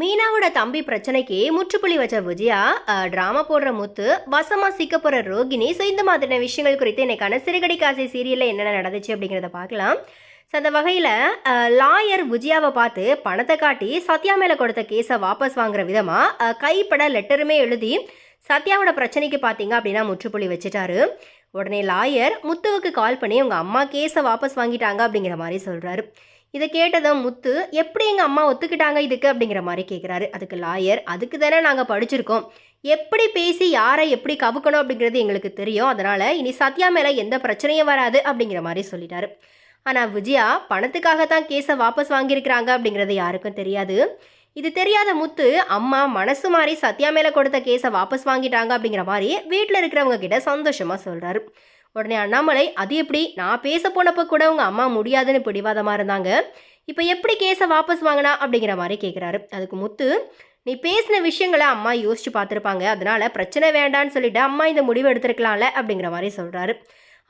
மீனாவோட தம்பி பிரச்சனைக்கு முற்றுப்புள்ளி வச்ச விஜயா ட்ராமா போடுற முத்து வசமா சிக்க போற ரோகிணி ஸோ இந்த மாதிரியான விஷயங்கள் குறித்து இன்னைக்கான சிறுகடி காசி சீரியல்ல என்னென்ன நடந்துச்சு அப்படிங்கிறத பார்க்கலாம். ஸோ அந்த வகையில் லாயர் விஜயாவை பார்த்து பணத்தை காட்டி சத்யா மேலே கொடுத்த கேஸை வாபஸ் வாங்குற விதமாக கைப்பட லெட்டருமே எழுதி சத்யாவோட பிரச்சனைக்கு பார்த்தீங்க அப்படின்னா முற்றுப்புள்ளி வச்சுட்டாரு. உடனே லாயர் முத்துவுக்கு கால் பண்ணி உங்கள் அம்மா கேஸை வாபஸ் வாங்கிட்டாங்க அப்படிங்கிற மாதிரி சொல்கிறாரு இதை கேட்டதும் முத்து எப்படி எங்கள் அம்மா ஒத்துக்கிட்டாங்க இதுக்கு? அப்படிங்கிற மாதிரி கேட்குறாரு அதுக்கு லாயர் அதுக்கு தானே நாங்கள் படிச்சிருக்கோம். எப்படி பேசி யாரை எப்படி கவுக்கணும்? அப்படிங்கிறது எங்களுக்கு தெரியும். அதனால் இனி சத்யா மேலே எந்த பிரச்சனையும் வராது அப்படிங்கிற மாதிரி சொல்லிட்டாரு. ஆனால் விஜயா பணத்துக்காக தான் கேஸை வாபஸ் வாங்கியிருக்கிறாங்க அப்படிங்கிறது யாருக்கும் தெரியாது. இது தெரியாத முத்து அம்மா மனசு மாதிரி சத்யா மேலே கொடுத்த கேஸை வாபஸ் வாங்கிட்டாங்க அப்படிங்கிற மாதிரி வீட்டில் இருக்கிறவங்க கிட்ட சந்தோஷமாக சொல்கிறாரு உடனே அண்ணாமலை அது எப்படி? நான் பேச போனப்போ கூட உங்க அம்மா முடியாதுன்னு பிடிவாதமாக இருந்தாங்க. இப்போ எப்படி கேஸை வாபஸ் வாங்கினா? அப்படிங்கிற மாதிரி கேட்குறாரு அதுக்கு முத்து நீ பேசின விஷயங்களை அம்மா யோசிச்சு பார்த்துருப்பாங்க. அதனால பிரச்சனை வேண்டான்னு சொல்லிட்டு அம்மா இந்த முடிவு எடுத்திருக்கலாம்ல அப்படிங்கிற மாதிரி சொல்கிறாரு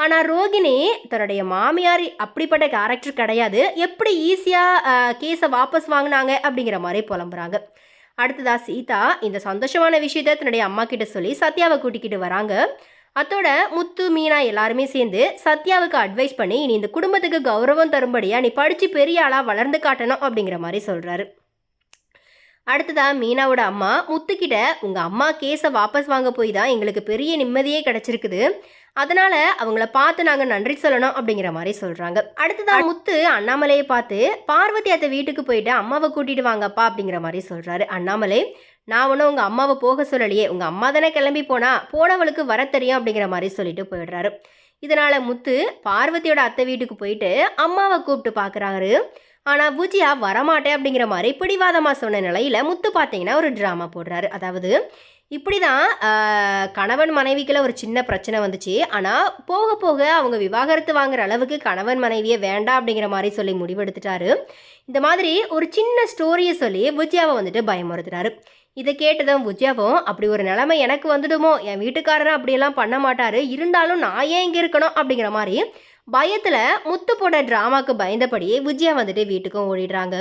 ஆனால் ரோகிணி தன்னுடைய மாமியார் அப்படிப்பட்ட கேரக்டர் கிடையாது. எப்படி ஈஸியாக கேஸை வாபஸ் வாங்கினாங்க? அப்படிங்கிற மாதிரி புலம்புறாங்க. அடுத்ததா சீதா இந்த சந்தோஷமான விஷயத்த தன்னுடைய அம்மா கிட்ட சொல்லி சத்யாவை கூட்டிக்கிட்டு வராங்க. அத்தோட முத்து மீனா எல்லாருமே சேர்ந்து சத்யாவுக்கு அட்வைஸ் பண்ணி இனி இந்த குடும்பத்துக்கு கௌரவம் தரும்படியா நீ படித்து பெரிய ஆளாக வளர்ந்து காட்டணும் அப்படிங்கிற மாதிரி சொல்கிறாரு அடுத்ததா மீனாவோட அம்மா முத்துக்கிட்ட உங்கள் அம்மா கேஸை வாபஸ் வாங்க போய் தான் எங்களுக்கு பெரிய நிம்மதியே கிடச்சிருக்குது. அதனால அவங்கள பார்த்து நாங்கள் நன்றி சொல்லணும் அப்படிங்கிற மாதிரி சொல்கிறாங்க அடுத்ததா முத்து அண்ணாமலையை பார்த்து பார்வதி அத்தை வீட்டுக்கு போயிட்டு அம்மாவை கூட்டிட்டு வாங்கப்பா அப்படிங்கிற மாதிரி சொல்கிறாரு அண்ணாமலை. நான் ஒன்றும் உங்கள் அம்மாவை போக சொல்லலையே. உங்கள் அம்மா தானே கிளம்பி போனா போனவளுக்கு வர தெரியும் அப்படிங்கிற மாதிரி சொல்லிட்டு போயிடுறாரு. இதனால் முத்து பார்வதியோட அத்தை வீட்டுக்கு போயிட்டு அம்மாவை கூப்பிட்டு பார்க்குறாரு ஆனால் பூஜியா வரமாட்டேன் அப்படிங்கிற மாதிரி பிடிவாதமாக சொன்ன நிலையில் முத்து பார்த்தீங்கன்னா ஒரு ட்ராமா போடுறாரு. அதாவது இப்படி தான் கணவன் மனைவிக்குள்ள ஒரு சின்ன பிரச்சனை வந்துச்சு. ஆனால் போக போக அவங்க விவாகரத்து வாங்குற அளவுக்கு கணவன் மனைவியை வேண்டாம் அப்படிங்கிற மாதிரி சொல்லி முடிவெடுத்துட்டாரு. இந்த மாதிரி ஒரு சின்ன ஸ்டோரியை சொல்லி விஜயாவை வந்துட்டு பயமுறுத்துறாரு. இதை கேட்டதும் விஜயாவும் அப்படி ஒரு நிலைமை எனக்கு வந்துடுமோ? என் வீட்டுக்காரரும் அப்படியெல்லாம் பண்ண மாட்டார். இருந்தாலும் நான் ஏன் இங்கே இருக்கணும்? அப்படிங்கிற மாதிரி பயத்தில் முத்து போட ட்ராமாவுக்கு பயந்தபடியே விஜயா வந்துட்டு வீட்டுக்கும் ஓடிடுறாங்க.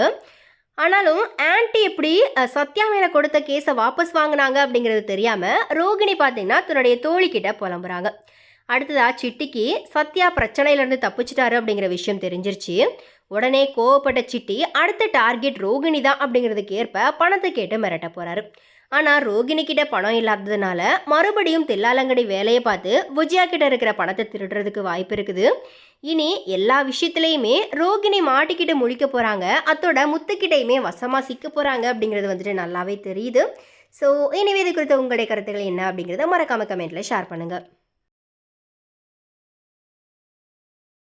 ஆனாலும் ஆன்டி எப்படி சத்யா மேலே கொடுத்த கேஸை வாபஸ் வாங்கினாங்க அப்படிங்கிறது தெரியாமல் ரோகிணி பார்த்தீங்கன்னா தன்னுடைய தோழிக்கிட்ட புலம்புறாங்க. அடுத்ததாக சிட்டிக்கு சத்யா பிரச்சனையிலேருந்து தப்பிச்சிட்டாரு அப்படிங்கிற விஷயம் தெரிஞ்சிருச்சு. உடனே கோவப்பட்ட சிட்டி அடுத்த டார்கெட் ரோகிணி தான் அப்படிங்கிறதுக்கு ஏற்ப பணத்தை கேட்டு மிரட்ட போகிறாரு ஆனால் ரோகிணி கிட்ட பணம் இல்லாததுனால மறுபடியும் தில்லாலங்கடி வேலையை பார்த்து விஜயா கிட்ட இருக்கிற பணத்தை திருடுறதுக்கு வாய்ப்பு இருக்குது. இனி எல்லா விஷயத்துலையுமே ரோகிணி மாட்டிக்கிட்டு முழிக்க போகிறாங்க அத்தோட முத்துக்கிட்டையுமே வசமாக சிக்க போகிறாங்க அப்படிங்கிறது வந்துட்டு நல்லாவே தெரியுது. ஸோ இனிவே இது குறித்த உங்களுடைய கருத்துக்கள் என்ன அப்படிங்கிறத மறக்காம கமெண்ட்டில் ஷேர் பண்ணுங்கள்